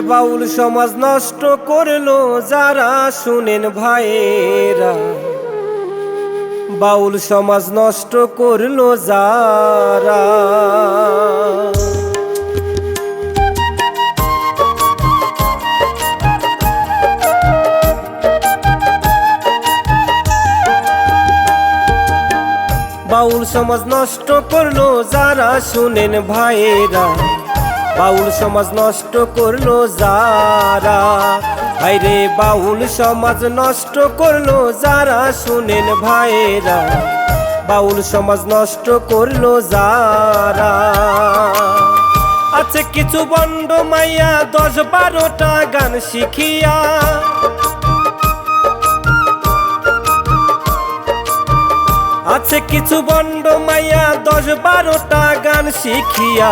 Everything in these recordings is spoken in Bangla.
বাউল সমাজ নষ্ট করল যারা, শুনেন ভাইয়েরা। বাউল সমাজ নষ্ট করল যারা। বাউল সমাজ নষ্ট করল যারা, শুনেন ভাইয়েরা। বাউল সমাজ নষ্ট করল যারা। হাইরে বাউল সমাজ নষ্ট করল যারা, শুনেন ভাইয়েরা। বাউল সমাজ নষ্ট করল যারা। আছে কিছু বন্ড মাইয়া, দশ বারোটা গান শিখিয়া। আছে কিছু বন্ড মাইয়া, দশ বারোটা গান শিখিয়া।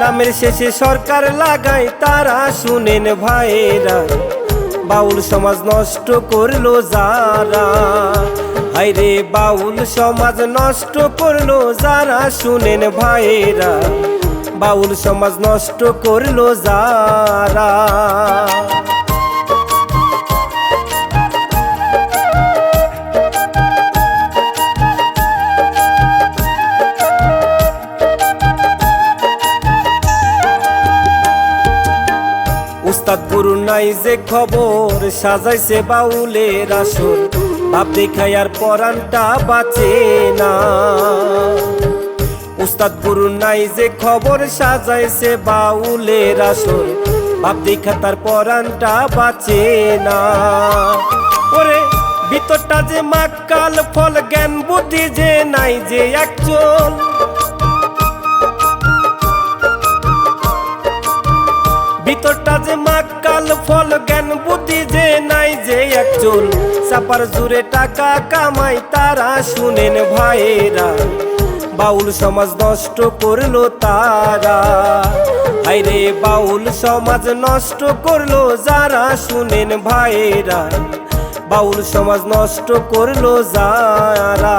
নামের শেষে সরকার লাগায় তারা, শুনেন ভাইরা বাউল সমাজ নষ্ট করল যারা হাইরে বাউল সমাজ নষ্ট করল যারা, শুনেন ভাইরা বাউল সমাজ নষ্ট করল যারা। নাই যে খবর, সাজাইছে বাউলের আসর। বাপ দেখাই আর পরানটা বাঁচে না। উস্তাদ গুরু নাই যে খবর, সাজাইছে বাউলের আসর। বাপ দেখা তার পরানটা বাঁচে না। ওরে, ভিতরটা যে মাকাল, ফল, জ্ঞান, বুদ্ধি যে নাই যে একজন ভিতরটা যে মাকাল ফল, জ্ঞান, বুদ্ধি যে নাই যে একচুল চাপার জুড়ে টাকা কামাই, তারা শুনেন ভাইয়েরা। বাউল সমাজ নষ্ট করল তারা। হাইরে বাউল সমাজ নষ্ট করল যারা, শুনেন ভাইয়েরা। বাউল সমাজ নষ্ট করল যারা।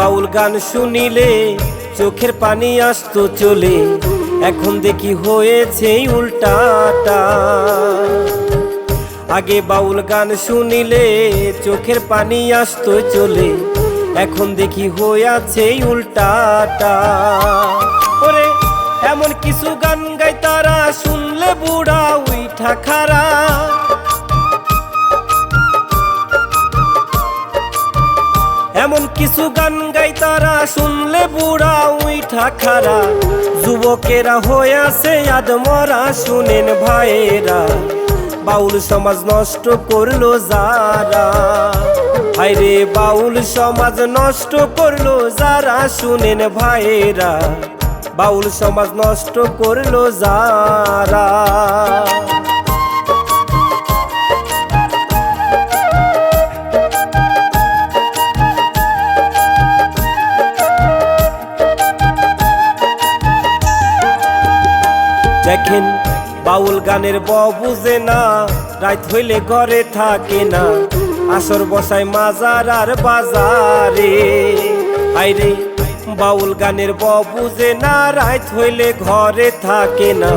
বাউল গান শুনিলে চোখের পানি আসতো চলে। এখন দেখি হয়েছে উল্টাটা। আগে বাউল গান শুনিলে চোখের পানি আসতো চলে। এখন দেখি হয়েছে উল্টাটা। ওরে, এমন কিছু গান গাই তারা, শুনলে বুড়া উইঠা খারা। এমন কিছু গান গাই তারা, শুনলে বুড়া উইঠা খারা যুবকেরা হয়ে আছে আদমরা শুনেন ভাইয়েরা। বাউল সমাজ নষ্ট করল যারা। হাইরে বাউল সমাজ নষ্ট করল যারা, শুনেন ভাইয়েরা। বাউল সমাজ নষ্ট করল যারা। বাউল গানের ব বুঝে না, রাত হইলে ঘরে থাকে না। আসর বসায় মাজার আর বাজারে। আইরে বাউল গানের ব বুঝে না, রাত হইলে ঘরে থাকে না।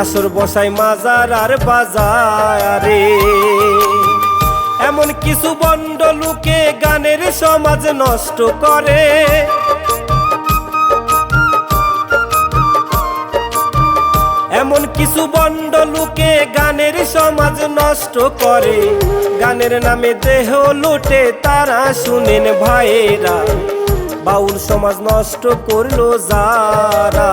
আসর বসায় মাজার আর বাজারে। এমন কিছু বন্ড লোকে গানের সমাজ নষ্ট করে। এমন কিছু বন্ড লোকে গানের সমাজ নষ্ট করে। গানের নামে দেহ লুটে তারা শুনেন ভাইয়েরা। বাউল সমাজ নষ্ট করল যারা।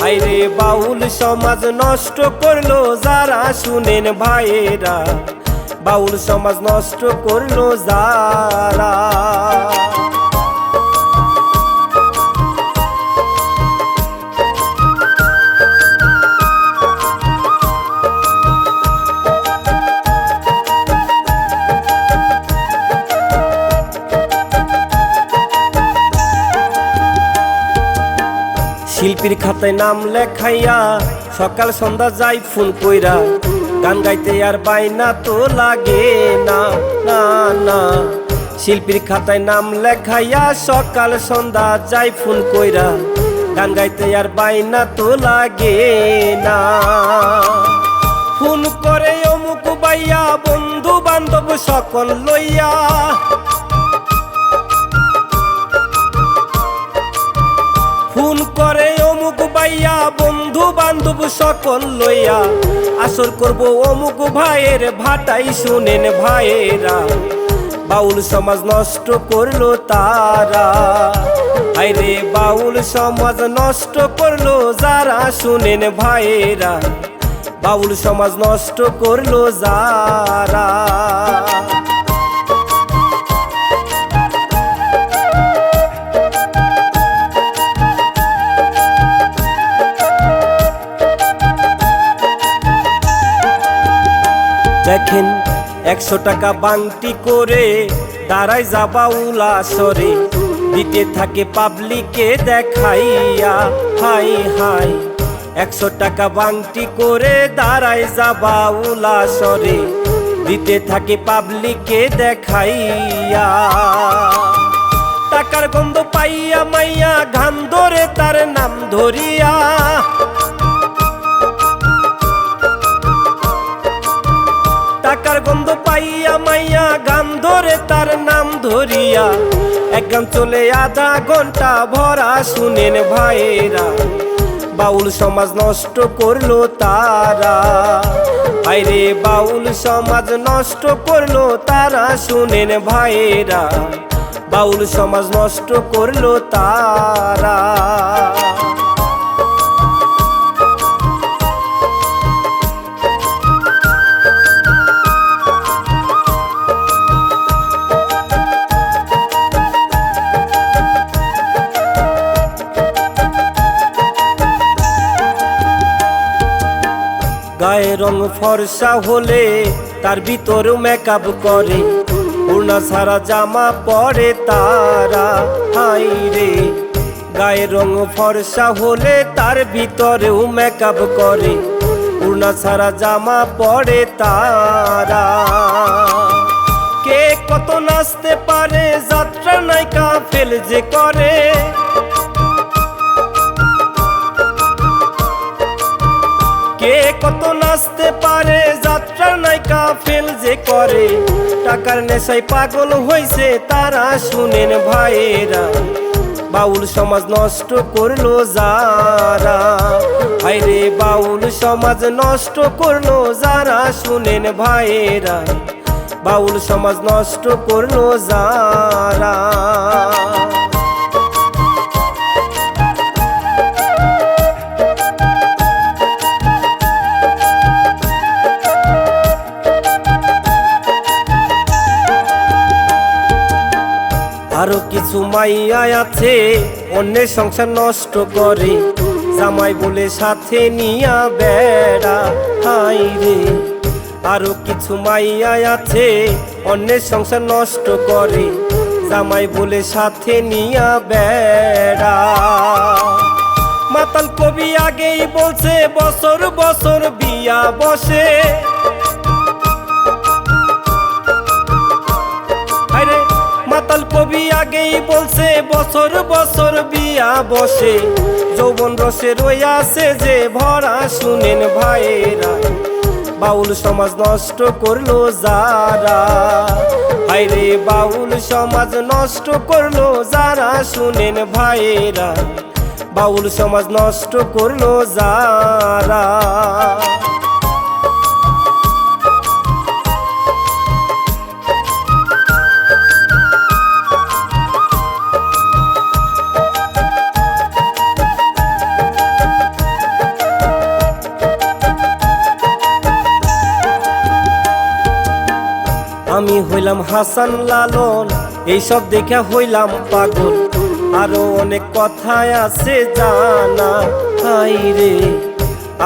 হাইরে বাউল সমাজ নষ্ট করল যারা, শুনেন ভাইয়েরা। বাউল সমাজ নষ্ট করল যারা। খাতায় নাম লেখাইয়া সকাল সন্ধ্যা যাই ফোন কইরা, গান গাইতে আর বাইনা তো লাগে না না না। শিল্পীর খাতায় নাম লেখাইয়া সকাল সন্ধ্যা যাই ফোন কইরা, গান গাইতে আর বাইনা তো লাগে না। ফোন করে অমুক বাইয়া বন্ধু বান্ধব সকল লইয়া ফোন করে অমুক বাইয়া বন্ধু বান্ধব সকল লইয়া। আসর করব অমুক ভাইয়ের ভাটাই শুনেন ভাইয়েরা। বাউল সমাজ নষ্ট করল তারা। আইরে বাউল সমাজ নষ্ট করল যারা শুনেন ভাইয়েরা। বাউল সমাজ নষ্ট করল যারা। দেখেন একশো টাকা বাংটি করে দাঁড়ায় যাবা উলাসরে। দিতে থাকে পাবলিকে দেখাইয়া, হাই হাই। একশো টাকা বাংটি করে দাঁড়ায় যাবা উলাসরে। দিতে থাকে পাবলিকে দেখাইয়া। টাকার গন্ধ পাইয়া মাইয়া ঘাম ধরে তার নাম ধরিয়া ধরিয়া। এক গান চলে আধা ঘণ্টা ভরা, শুনেন ভাইয়েরা। বাউল সমাজ নষ্ট করল তারা। আইরে বাউল সমাজ নষ্ট করল তারা, শুনেন ভাইয়েরা। বাউল সমাজ নষ্ট করল তারা। রং ফর্সা হলে তার ভিতরেও মেকআপ করে। উড়না সারা জামা পরে তারা, হাই রে। গায়ে রং ফর্সা হলে তার ভিতরেও মেকআপ করে। উড়না সারা জামা পরে তারা। কে কত নাচতে পারে, যাত্রা নায়িকা ফেল যে করে। কে কত নাচতে পারে? যাত্রার নায়িকা ফেল যে করে। টাকার নেশায় পাগল হয়েছে তারা, শুনেন ভাইয়েরা। বাউল সমাজ নষ্ট করল যারা। হাইরে বাউল সমাজ নষ্ট করল যারা, শুনেন ভাইয়েরা। বাউল সমাজ নষ্ট করল যারা। আরও কিছু মাইয়া আছে, অন্যের সংসার নষ্ট করে। জামাই বলে, সাথে নিয়া বেড়া, হাই রে। আরও কিছু মাইয়া আছে, অন্যের সংসার নষ্ট করে। জামাই বলে, সাথে নিয়া বেড়া। মাতাল কবি আগেই বলছে, বছর বছর বিয়া বসে। মাতাল কবি আগেই বলছে, বছর বছর বিয়া বসে। যৌবন রসে রইয়াছে যে ভরা, শুনেন ভাইয়েরা। বাউল সমাজ নষ্ট করল যারা। হাইরে বাউল সমাজ নষ্ট করল যারা, শুনেন ভাইয়েরা। বাউল সমাজ নষ্ট করল যারা। হাসান লালন, এইসব দেখে হইলাম পাগল। আরও অনেক কথায় আছে জানা, হাই রে।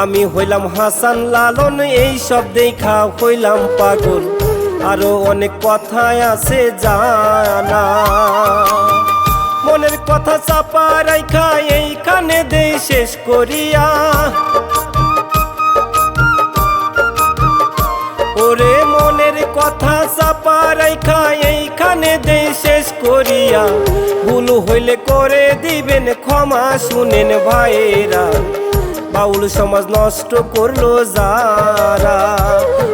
আমি হইলাম হাসান লালন, এইসব দেখা হইলাম পাগল। আরও অনেক কথায় আছে জানা। মনের কথা চাপা রাইখা এইখানে দেই শেষ করিয়া। কথা চাপা রাইখা এইখানে দেই শেষ করিয়া। ভুল হইলে করে দিবেন ক্ষমা, শুনেন ভাইরা বাউল সমাজ নষ্ট করল যারা।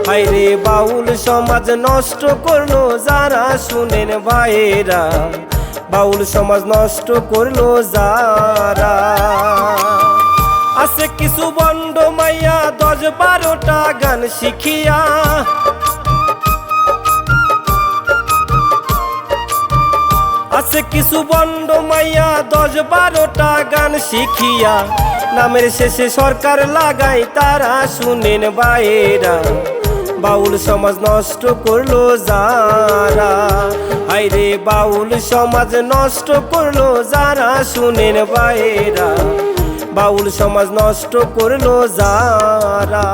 হাইরে বাউল সমাজ নষ্ট করল যারা, শুনেন ভাইরা বাউল সমাজ নষ্ট করল যারা। আছে কিছু বন্ড মাইয়া, দশ বারোটা গান শিখিয়া। আছে কিছু বন্ড মাইয়া, দশ বারোটা গান শিখিয়া। নামের শেষে সরকার লাগাই তারা শুনেন বাইরা। বাউল সমাজ নষ্ট করল যারা। হাইরে বাউল সমাজ নষ্ট করল যারা, শুনেন বাইরা। বাউল সমাজ নষ্ট করল যারা।